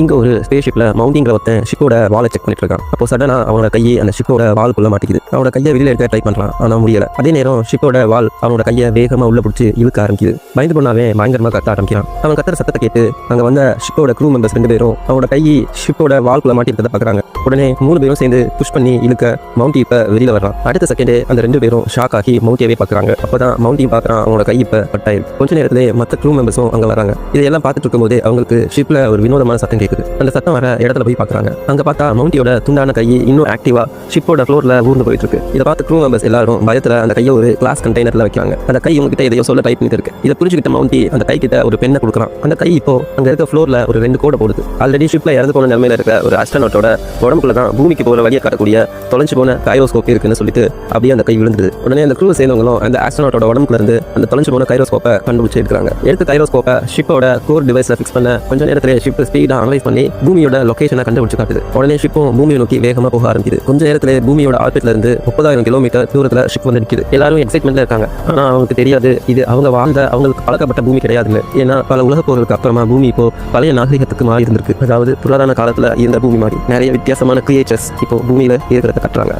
இங்க ஒரு ஸ்பேஸ் ஷிப்ல மவுண்டிங்கிற ஒருத்தன் ஷிப்போட வாலை செக் பண்ணிட்டு இருக்கான் அப்போ சடனா அவனோட கையை அந்த ஷிப்போட வால்குள்ள மாட்டிக்குது. அவனோட கையை வெளியில எடுக்க ட்ரை பண்றான். ஆனா முடியல. அதே நேரம் ஷிப்போட வால் அவனோட கையை வேகமா உள்ள பிடிச்சி இழுக்க ஆரம்பிக்குது. பயந்து போனாவே பயங்கரமா கத்த ஆரம்பிக்கிறான். அவன் கத்துற சத்தத்தை கேட்டு அங்க வந்த ஷிப்போட க்ரூ மெம்பர்ஸ் ரெண்டு பேரும் அவனோட கை ஷிப்போட வால்குள்ள மாட்டி இருக்கிறத பாக்குறாங்க. உடனே மூணு பேரும் சேர்ந்து புஷ் பண்ணி இழுக்க மவுண்டி இப்ப வெளியில வர்றான். அடுத்த செகண்டே அந்த ரெண்டு பேரும் ஷாக் ஆகி மவுண்டியவே பாக்குறாங்க. அப்பதான் மவுண்டியும் பாக்குறான். அவனோட கை இப்ப பட்டாயிருக்கு கொஞ்ச நேரத்திலே மத்த க்ரூ மெம்பர்ஸும் அங்க வராங்க இதெல்லாம் பார்த்துட்டு இருக்கும்போது அவங்களுக்கு ஷிப்ல ஒரு வினோதமான சத்தம் கேட்குது அந்த சத்தம் வர இடத்துல போய் பார்க்குறாங்க அங்கே பார்த்தா மவுண்டியோட துண்டான கை இன்னும் ஆக்டிவா ஷிப்போட ஃப்ளோரில் ஊர்ந்து போயிட்டு இருக்கு இதை பார்த்து க்ரூ மெம்பர்ஸ் எல்லாரும் பயத்தில் அந்த கையை ஒரு கிளாஸ் கண்டெய்னரில் வைக்கிறாங்க. அந்த கை உங்ககிட்ட எதையோ சொல்ல டைப் பண்ணிட்டு இருக்கு. இதை புரிஞ்சுக்கிட்ட மவுண்டி அந்த கை கிட்ட ஒரு பெண்ணை கொடுக்குறான். அந்த கை இப்போ அங்கே இருக்க ஃப்ளோரில் ஒரு ரெண்டு கோடை போடுது. ஆல்ரெடி ஷிப்பில் இறந்து போன நிலமையில இருக்க ஒரு அஸ்ட்ரோனோட்டோட உடம்புக்குள்ள தான் பூமிக்கு போகிற வழியை காட்டக்கூடிய தொலைஞ்சு போன கைரோஸ்கோப் இருக்குன்னு சொல்லிட்டு அப்படியே அந்த கை விழுந்துது உடனே அந்த க்ரூ சேர்ந்தவங்களும் அந்த ஆஸ்ட்ரோனோட்டோட உடம்புல இருந்து அந்த தொலைஞ்சு போன கைரோஸ்கோப்பை கண்டுபிடிச்சு எடுக்கிறாங்க எடுத்து கைரோஸ்கோப்பை ஷிப்போட கோர் டிவைஸில் ஃபிக்ஸ் பண்ண கொஞ்ச நேரத்தில் ஷிப் ஸ்பீடாக அனலைஸ் பண்ணி பூமியோட லொகேஷனை கண்டுபிடிச்சு காட்டுது உடனே ஷிப்பும் பூமியை நோக்கி வேகமா போக ஆரம்பிக்குது. கொஞ்ச நேரத்துல பூமியோட ஆர்பிட்ல இருந்து முப்பதாயிரம் கிலோமீட்டர் தூரத்துல ஷிப் வந்து நிற்குது எல்லாரும் எக்ஸைட்மெண்ட்ல இருக்காங்க. ஆனா அவங்களுக்கு தெரியாது இது அவங்க வாழ்ந்த அவங்களுக்கு பழக்கப்பட்ட பூமி கிடையாதுன்னு. ஏன்னா பல உலக போர்களுக்கு அப்புறமா பூமி இப்போ பழைய நாகரிகத்துக்கு மாறி இருந்திருக்கு. அதாவது புராதன காலத்துல இருந்த பூமி மாதிரி. நிறைய வித்தியாசமான கிரியேச்சர்ஸ் இப்போ பூமியில இருக்கிறத கட்டுறாங்க.